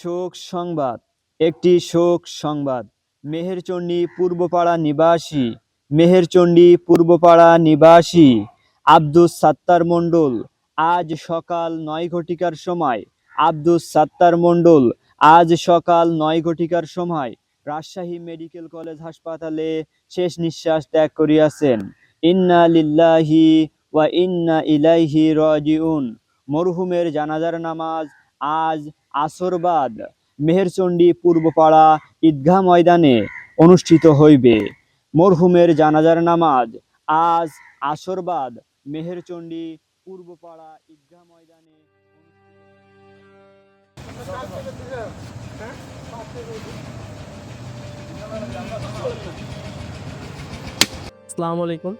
শোক সংবাদ, একটি শোক সংবাদ। মেহেরচণ্ডী পূর্বপাড়া নিবাসী, মেহেরচণ্ডী পূর্বপাড়া নিবাসী। আব্দুস সাত্তার মণ্ডল, আজ সকাল নয় ঘটিকার সময়। আব্দুস সাত্তার মণ্ডল, আজ সকাল নয় ঘটিকার সময়। রাজশাহী মেডিকেল কলেজ হাসপাতালে শেষ নিঃশ্বাস ত্যাগ করিয়াছেন। ইন্না লিল্লাহি ওয়া ইন্না ইলাইহি রাজিউন। মরহুমের জানাজার নামাজ আজ আসরবাদ। মেহেরচণ্ডী পূর্বপাড়া ঈদগাহ ময়দানে অনুষ্ঠিত হইবে। মরহুমের জানাজার নামাজ। আজ আসরবাদ। মেহেরচণ্ডী পূর্বপাড়া ঈদগাহ ময়দানে আসসালামু আলাইকুম।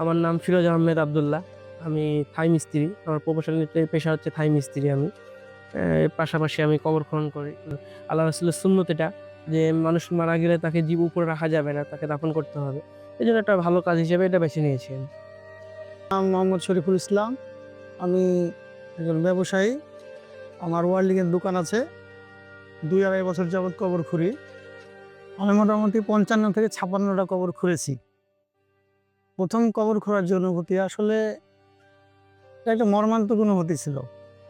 আমার নাম ফিরোজ আহমেদ আবদুল্লাহ। আমি থাই মিস্ত্রি। আমার প্রফেশনাল পেশা হচ্ছে থাই মিস্ত্রি আমি। পাশাপাশি আমি কবর খনন করি। আল্লাহ রসুলের সুন্নত এটা যে মানুষ মারা গেলে তাকে জীব উপরে রাখা যাবে না, তাকে দাফন করতে হবে। এই জন্য একটা ভালো কাজ হিসেবে এটা বেছে নিয়েছি আমি। মোহাম্মদ শরীফুল ইসলাম। আমি একজন ব্যবসায়ী। আমার ওয়ার্ল্ডিংয়ের দোকান আছে। দুই আড়াই বছর যাবৎ কবর খুঁড়ি। আমি মোটামুটি পঞ্চান্ন থেকে ছাপান্নটা কবর খুঁড়েছি। প্রথম কবর খোঁড়ার যে অনুভূতি, আসলে একটা মর্মান্তিক অনুভূতি ছিল।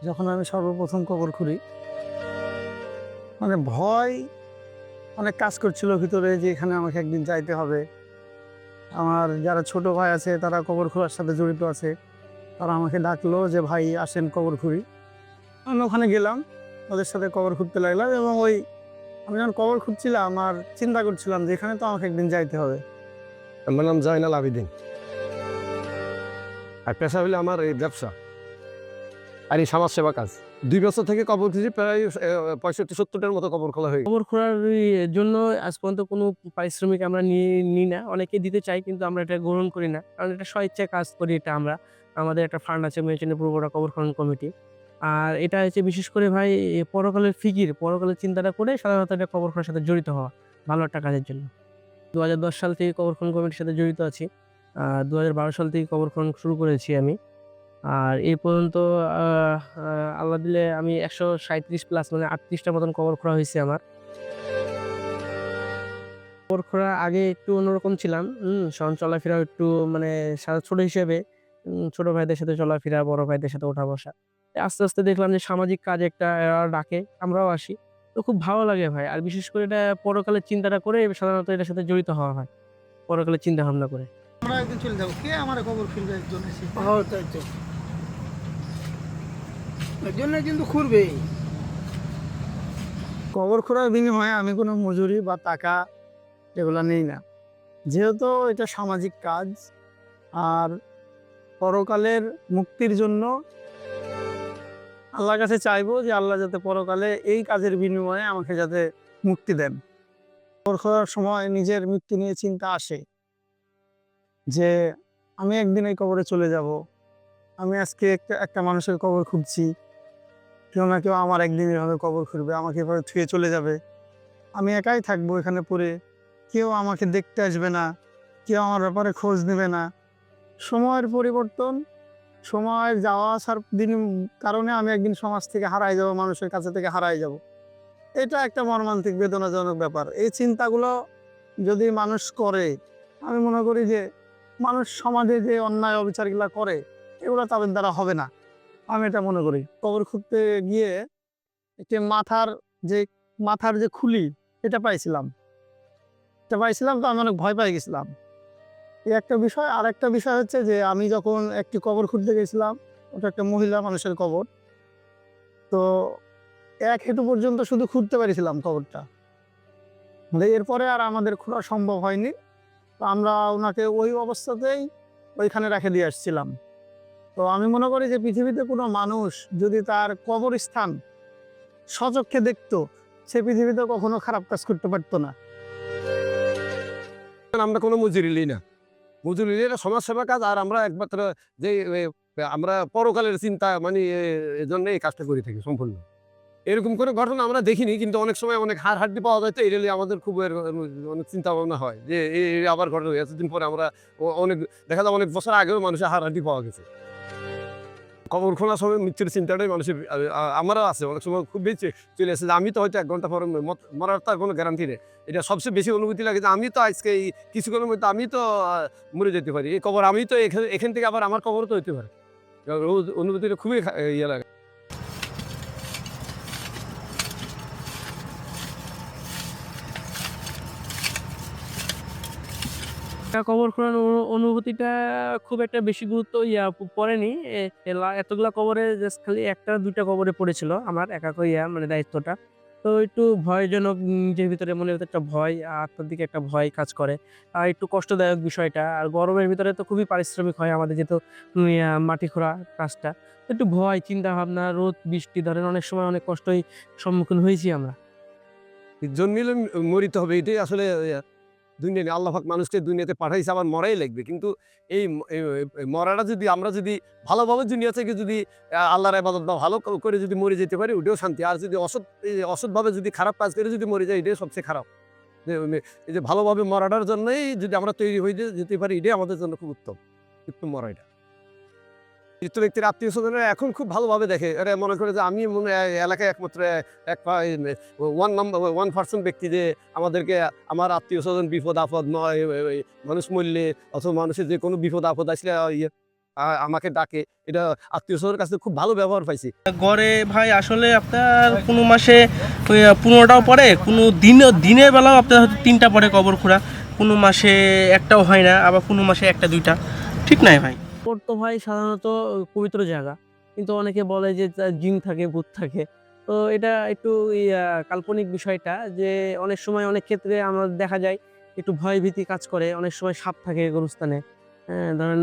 যখন আমি সর্বপ্রথম কবর খুঁড়ি মানে ভয়, অনেক কাজ করছিল ভিতরে যে এখানে আমাকে একদিন যাইতে হবে। আমার যারা ছোট ভাই আছে, তারা কবর খোঁড়ার সাথে জড়িত আছে। তারা আমাকে ডাকলো যে, ভাই, আসেন কবর খুঁড়ি আমি ওখানে গেলাম, ওদের সাথে কবর খুঁড়তে লাগলাম এবং ওই, আমি যখন কবর খুঁজছিলাম আমার চিন্তা করছিলাম যে, এখানে তো আমাকে একদিন যাইতে হবে। আমার নাম জাইনাল আবিদিন। আর পেশা হলে আমার এই ব্যবসা। আর এই সমাজ সেবা কাজ। দুই বছর থেকে কবর খুঁজি প্রায় পঁয়ষট্টি, সত্তরটার মতো কবর খোলা হয়ে। কবর এই জন্য আজ পর্যন্ত কোনো পারিশ্রমিক আমরা নিয়ে নিই না। অনেকে দিতে চাই কিন্তু আমরা এটা গ্রহণ করি না। কারণ এটা স্বেচ্ছায় কাজ করি এটা আমরা। আমাদের একটা ফান্ড আছে মেয়েচেনের পূর্বরা কবর খনন কমিটি আর এটা হচ্ছে, বিশেষ করে ভাই পরকালের ফিকির। পরকালের চিন্তাটা করে সাধারণত এটা কবর খোঁড়ার সাথে জড়িত হওয়া, ভালো একটা কাজের জন্য। দু হাজার দশ সাল থেকে কবর খনন কমিটির সাথে জড়িত আছি। দু সাল থেকে কবর খনন শুরু করেছি আমি। আর এই পর্যন্ত আল্লাহ দিলে আমি একশো সাঁত্রিশ প্লাস মানে আটত্রিশটার মতন কবর খোঁড়া হয়েছে আমার। কবর খোঁড়া আগে একটু অন্যরকম ছিলাম হুম সহন চলাফেরা একটু মানে ছোট হিসেবে ছোট ভাইদের সাথে চলাফেরা বড় ভাইদের সাথে ওঠা বসা। আস্তে আস্তে দেখলাম যে সামাজিক কাজ একটা ডাকে আমরাও আসি। তো খুব ভালো লাগে ভাই আর বিশেষ করে এটা পরকালের চিন্তাটা করে সাধারণত এটার সাথে জড়িত হওয়া হয় পরকালের চিন্তা ভাবনা করে। আমরা একদিন চলে যাব। কে আমার কবর খুঁড়বে একজন এসে? এর জন্য কিন্তু কবর খোঁড়ার বিনিময়ে আমি কোনো মজুরি বা টাকা এগুলো নেই না। যেহেতু এটা সামাজিক কাজ, আর পরকালের মুক্তির জন্য আল্লাহর কাছে চাইব যে আল্লাহ যাতে পরকালে এই কাজের বিনিময়ে আমাকে যাতে মুক্তি দেন। কবর খোঁড়ার সময় নিজের মৃত্যু নিয়ে চিন্তা আসে যে আমি একদিন এই কবরে চলে যাব। আমি আজকে একটা একটা মানুষের কবর খুঁজছি। কেউ না কেউ আমার একদিন এভাবে কবর খুঁড়বে আমাকে এভাবে থুয়ে চলে যাবে। আমি একাই থাকব এখানে পড়ে। কেউ আমাকে দেখতে আসবে না, কেউ আমার ব্যাপারে খোঁজ নেবে না। সময়ের পরিবর্তন, সময়ের যাওয়া আসার দিন কারণে আমি একদিন সমাজ থেকে হারাই যাব, মানুষের কাছে থেকে হারাই যাব। এটা একটা মর্মান্তিক, বেদনাজনক ব্যাপার। এই চিন্তাগুলো যদি মানুষ করে, আমি মনে করি যে মানুষ সমাজে যে অন্যায় অবিচারগুলো করে, এগুলো তাদের দ্বারা হবে না। আমি এটা মনে করি। কবর খুঁড়তে গিয়ে একটি মাথার যে মাথার যে খুলি, এটা পাইছিলাম। এটা পাইছিলাম তো আমি অনেক ভয় পেয়ে গেছিলাম। এই একটা বিষয়, আর একটা বিষয় হচ্ছে যে, আমি যখন একটি কবর খুঁড়তে গেছিলাম, ওটা একটা মহিলা মানুষের কবর। তো এক হেঁটু পর্যন্ত শুধু খুঁড়তে পেরেছিলাম কবরটা। এরপরে আর আমাদের খোঁড়া সম্ভব হয়নি। তো আমরা ওনাকে ওই অবস্থাতেই ওইখানে রেখে দিয়ে আসছিলাম। তো আমি মনে করি যে পৃথিবীতে কোনো মানুষ যদি তার কবরস্থান সচক্ষে দেখতো, সে পৃথিবীতে কখনো খারাপ কাজ করতে পারতো না। আমরা কোনো মজুরি নিই না। মজুরি নিই না সমাজ সেবা কাজ, আর আমরা একমাত্র যে আমরা পরকালের চিন্তা মানে এই জন্য এই কাজটা করে থাকি সম্পূর্ণ। এরকম করে ঘটনা আমরা দেখিনি, কিন্তু অনেক সময় অনেক হাড় হাড্ডি পাওয়া যায়, তো এটা আমাদের খুব অনেক চিন্তা ভাবনা হয় যে এই আবার ঘটনা এতদিন পরে আমরা অনেক, দেখা যায় অনেক বছর আগেও মানুষের হাড় হাড্ডি পাওয়া গেছে। কবর খোলা সময় মৃত্যুর চিন্তাটাই মানুষের আমারও আছে। অনেক সময় খুব বেশি চলে আসে যে আমি তো হয়তো এক ঘণ্টা পর মরার তার কোনো গ্যারান্টি নেই। এটা সবচেয়ে বেশি অনুভূতি লাগে যে আমি তো আজকে এই কিছুক্ষণের মধ্যে আমি তো মরে যেতে পারি। এই কবর আমি তো এখান থেকে আবার আমার কবর তো হইতে পারে। অনুভূতিটা খুবই ইয়ে লাগে। কবর খোঁড়ার অনুভূতিটা খুব একটা বেশি গুরুত্ব ইয়া পড়েনি। এতগুলা কবরে জাস্ট খালি একটা দুইটা কবরে পড়েছিল আমার একা ইয়া মানে দায়িত্বটা। তো একটু ভয়জনক নিজের ভিতরে মনের ভিতরে একটা ভয়, আত্মার দিকে একটা ভয় কাজ করে। আর একটু কষ্টদায়ক বিষয়টা, আর গরমের ভিতরে তো খুবই পারিশ্রমিক হয় আমাদের যেহেতু মাটি খোঁড়া কাজটা। একটু ভয় চিন্তা ভাবনা রোদ, বৃষ্টি ধরেন, অনেক সময় অনেক কষ্টই সম্মুখীন হয়েছি আমরা। জন্মিলে মরিতে হবে, এটাই আসলে দুনিয়া আল্লাহ পাক মানুষকে দুনিয়াতে পাঠাইছে, আবার মরাই লাগবে। কিন্তু এই মরাটা যদি আমরা যদি ভালোভাবে দুনিয়া থেকে যদি আল্লাহর আবাদত বা ভালো করে যদি মরে যেতে পারি ওটাও শান্তি। আর যদি অসৎ অসৎভাবে যদি খারাপ কাজ করে যদি মরে যায়, এটাই সবচেয়ে খারাপ। এই যে ভালোভাবে মরাটার জন্যই যদি আমরা তৈরি হয়ে যেতে পারি, এটাই আমাদের জন্য খুব উত্তম। উত্তম মরা এটা। মৃত ব্যক্তির আত্মীয় স্বজনরা এখন খুব ভালোভাবে দেখে। এরা মনে করে যে আমি এলাকায় একমাত্র এক ওয়ান নাম্বার ওয়ান পার্সেন্ট ব্যক্তি যে আমাদেরকে আমার আত্মীয় স্বজন বিপদ আপদ নয় মানুষ মরলে অথবা মানুষের যে কোনো বিপদ আপদ আসলে ইয়ে, আমাকে ডাকে। এটা আত্মীয় স্বজনের কাছে খুব ভালো ব্যবহার পাইছি। গড়ে ভাই আসলে আপনার কোনো মাসে পনেরোটাও পড়ে কোনো দিন দিনের বেলাও আপনার হয়তো তিনটা পড়ে কবর খোঁড়া। কোনো মাসে একটাও হয় না আবার কোনো মাসে একটা দুইটা। ঠিক নাই ভাই? কবর তো ভাই সাধারণত পবিত্র জায়গা। কিন্তু অনেকে বলে যে জিন থাকে, ভূত থাকে। তো এটা একটু কাল্পনিক বিষয়টা যে, অনেক সময় অনেক ক্ষেত্রে আমরা দেখা যায়, একটু ভয় ভীতি কাজ করে, অনেক সময় সাপ থাকে গরুস্থানে। হ্যাঁ ধরেন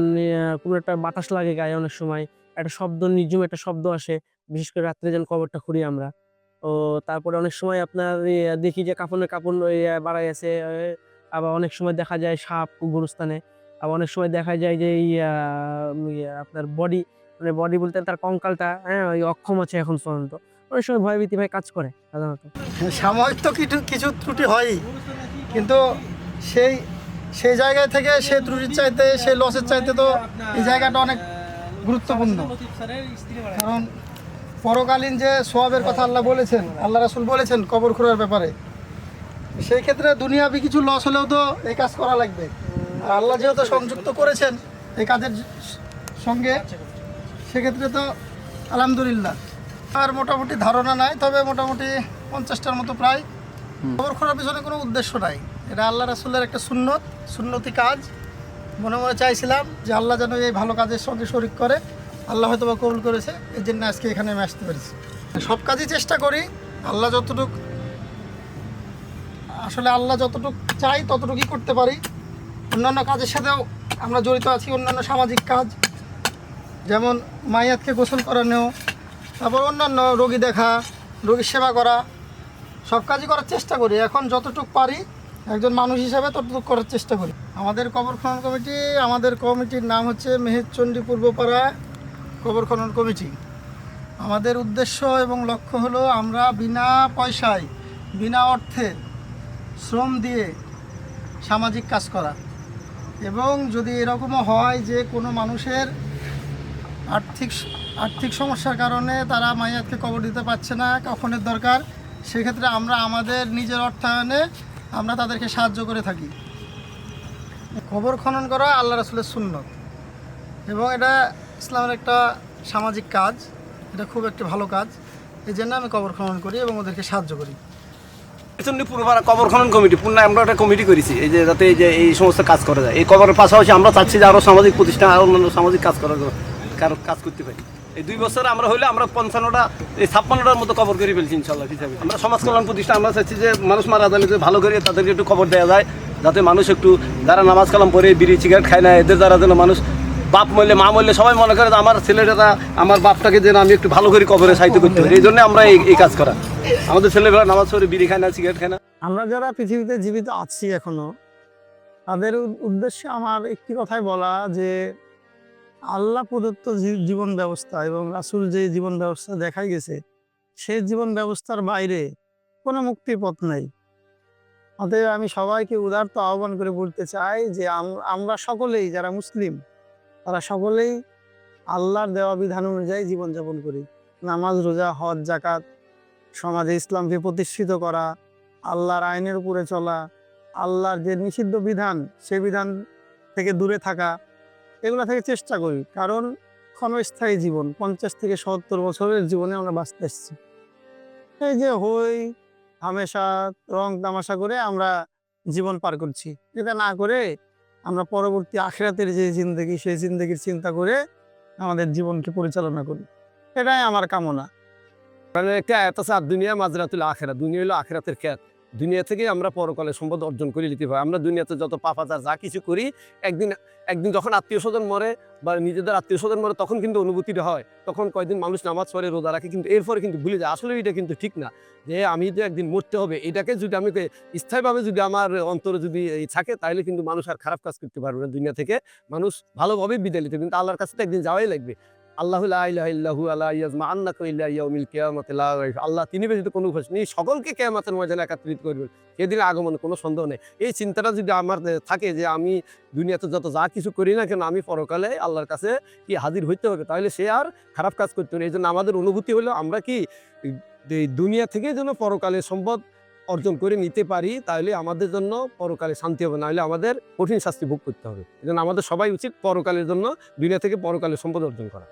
কোনো একটা বাতাস লাগে গায়ে অনেক সময়, একটা শব্দ, নির্জুম একটা শব্দ আসে, বিশেষ করে রাত্রে যেন কবরটা খুঁড়ি আমরা। ও, তারপরে অনেক সময় আপনার দেখি যে কাপড়ের কাপড় বাড়াই আছে আবার অনেক সময় দেখা যায় সাপ গরুস্থানে। আবার অনেক সময় দেখা যায় যে এই আপনার বডি মানে বডি বলতে তার কঙ্কালটা হ্যাঁ ওই অক্ষম আছে এখন পর্যন্ত। অনেক সময় ভয়ভীতি ভাই কাজ করে, সাধারণত। সাময়িক তো কিছু কিছু ত্রুটি হয়ই। কিন্তু সেই সেই জায়গা থেকে সে ত্রুটির চাইতে সেই লসের চাইতে তো এই জায়গাটা অনেক গুরুত্বপূর্ণ। কারণ পরকালীন যে সোয়াবের কথা আল্লাহ বলেছেন, আল্লাহ রাসুল বলেছেন কবর খোঁড়ার ব্যাপারে, সেই ক্ষেত্রে দুনিয়াবি কিছু লস হলেও তো এই কাজ করা লাগবে। আল্লাহ যেহেতু সংযুক্ত করেছেন এই কাজের সঙ্গে সেক্ষেত্রে তো আলহামদুলিল্লাহ। আর মোটামুটি ধারণা নাই তবে মোটামুটি পঞ্চাশটার মতো প্রায়। খবর খোঁড়ার পিছনে কোনো উদ্দেশ্য নাই। এটা আল্লাহ রাসুল্লার একটা সুন্নত সুন্নতি কাজ। মনে মনে চাইছিলাম যে আল্লাহ যেন এই ভালো কাজের সঙ্গে শরিক করে আল্লাহ হয়তো বা কবুল করেছে এই জন্য আজকে এখানে আমি আসতে পেরেছি। সব কাজই চেষ্টা করি আল্লাহ যতটুক আসলে আল্লাহ যতটুক চাই ততটুকুই করতে পারি। অন্যান্য কাজের সাথেও আমরা জড়িত আছি, অন্যান্য সামাজিক কাজ। যেমন মাইয়াতকে গোসল করানো তারপর অন্যান্য রোগী দেখা, রোগীর সেবা করা, সব কাজই করার চেষ্টা করি। এখন যতটুক পারি, একজন মানুষ হিসাবে ততটুকু করার চেষ্টা করি। আমাদের কবর খনন কমিটি, আমাদের কমিটির নাম হচ্ছে মেহেরচণ্ডী পূর্বপাড়া কবর খনন কমিটি। আমাদের উদ্দেশ্য এবং লক্ষ্য হলো আমরা বিনা পয়সায়, বিনা অর্থে শ্রম দিয়ে সামাজিক কাজ করা। এবং যদি এরকমও হয় যে কোনো মানুষের আর্থিক আর্থিক সমস্যার কারণে তারা মাইয়াতকে কবর দিতে পারছে না, কখনের দরকার, সেক্ষেত্রে আমরা আমাদের নিজের অর্থায়নে আমরা তাদেরকে সাহায্য করে থাকি। কবর খনন করা আল্লাহ রাসুলের সুন্নত এবং এটা ইসলামের একটা সামাজিক কাজ, এটা খুব একটি ভালো কাজ। এই জন্য আমি কবর খনন করি এবং ওদেরকে সাহায্য করি। পেছনে পুরোপাড়া কবর খনন কমিটি পূর্ণায় আমরা একটা কমিটি করেছি, এই যে যাতে এই যে এই সমস্ত কাজ করা যায়। এই কবরের পাশাপাশি আমরা চাচ্ছি যে আরও সামাজিক প্রতিষ্ঠান আরও অন্যান্য সামাজিক কাজ করার কার- কাজ করতে পারি। এই দুই বছর আমরা হইলে আমরা পঞ্চান্নটা, এই ছাপ্পান্নটার মতো কবর করে ফেলছি ইনশাল্লাহ হিসাবে। আমরা সমাজ কল্যাণ প্রতিষ্ঠান, আমরা চাচ্ছি যে মানুষ মারা গেলে ভালো করে তাদেরকে একটু খবর দেওয়া যায়, যাতে মানুষ একটু, যারা নামাজ কালাম পড়ে, বিড়ি, সিগারেট খায় না, এদের দ্বারা যেন মানুষ বাপ মরলে, মা মরলে সবাই মনে করে আমার ছেলেটা আমার বাপটাকে যেন আমি একটু ভালো করে কবরে সাহিত্য করতে পারি। এই জন্য আমরা এই কাজ করা। আমাদের ছেলেমেয়েরা নামাজ পড়ে বিড়ি খায় না, সিগারেট খায় না। আমরা যারা পৃথিবীতে জীবিত আছি এখনও, তাদের উদ্দেশ্যে আমার একটি কথাই বলা যে, আল্লাহ প্রদত্ত জীবন ব্যবস্থা এবং রাসুল যে জীবন ব্যবস্থা দেখাই গেছে সেই জীবন ব্যবস্থার বাইরে কোনো মুক্তির পথ নেই। অতএব আমি সবাইকে উদারত আহ্বান করে বলতে চাই যে আম- আমরা সকলেই যারা মুসলিম তারা সকলেই আল্লাহর দেওয়া বিধান অনুযায়ী জীবনযাপন করি। নামাজ, রোজা, হজ জাকাত সমাজে ইসলামকে প্রতিষ্ঠিত করা, আল্লাহর আইনের উপরে চলা, আল্লাহর যে নিষিদ্ধ বিধান, সে বিধান থেকে দূরে থাকা, এগুলো থেকে চেষ্টা করি। কারণ ক্ষণস্থায়ী জীবন, পঞ্চাশ থেকে সত্তর বছরের জীবনে আমরা বাঁচতে এসেছি। এই যে হই, হামেশা, রং তামাশা করে আমরা জীবন পার করছি। এটা না করে আমরা পরবর্তী আখরাতের যে জিন্দগি, সেই জিন্দগির চিন্তা করে আমাদের জীবনকে পরিচালনা করি। এটাই আমার কামনা। কারণ একটা এত আর দুনিয়া মাজরাতুল আখেরা দুনিয়া হলো আখেরাতের খ্যাত দুনিয়া থেকে আমরা পরকালে সম্পদ অর্জন করে নিতে পারি আমরা দুনিয়াতে যত পাপাচার যা কিছু করি, একদিন একদিন যখন আত্মীয় স্বজন মরে বা নিজেদের আত্মীয় স্বজন মরে, তখন কিন্তু অনুভূতিটা হয়। তখন কয়েকদিন মানুষ নামাজ পড়ে, রোজা রাখে, কিন্তু এরপরে কিন্তু ভুলে যায়। আসলে এটা কিন্তু ঠিক না যে আমি তো একদিন মরতে হবে, এটাকে যদি আমি স্থায়ীভাবে যদি আমার অন্তরে যদি থাকে তাহলে কিন্তু মানুষ আর খারাপ কাজ করতে পারবে না। দুনিয়া থেকে মানুষ ভালোভাবে বিদায় নিতে কিন্তু আল্লাহর কাছে তো একদিন যাওয়াই লাগবে। আল্লাহ আল্লাহ তিনি ব্যতীত কোনো উপাস নেই। সকলকে কিয়ামতের ময়দানে একত্রিত করবেন। সেদিন আগমনে, কোনো সন্দেহ নেই। এই চিন্তাটা যদি আমার থাকে যে আমি দুনিয়াতে যত যা কিছু করি না কেন, আমি পরকালে আল্লাহর কাছে কি হাজির হইতে হবে? তাহলে সে আর খারাপ কাজ করতে হবে এই জন্য আমাদের অনুভূতি হলো, আমরা কি দুনিয়া থেকে যেন পরকালে সম্পদ অর্জন করে নিতে পারি, তাহলে আমাদের জন্য পরকালে শান্তি হবে, নাহলে আমাদের কঠিন শাস্তি ভোগ করতে হবে। এই আমাদের সবাই উচিত পরকালের জন্য, দুনিয়া থেকে পরকালে সম্পদ অর্জন করা।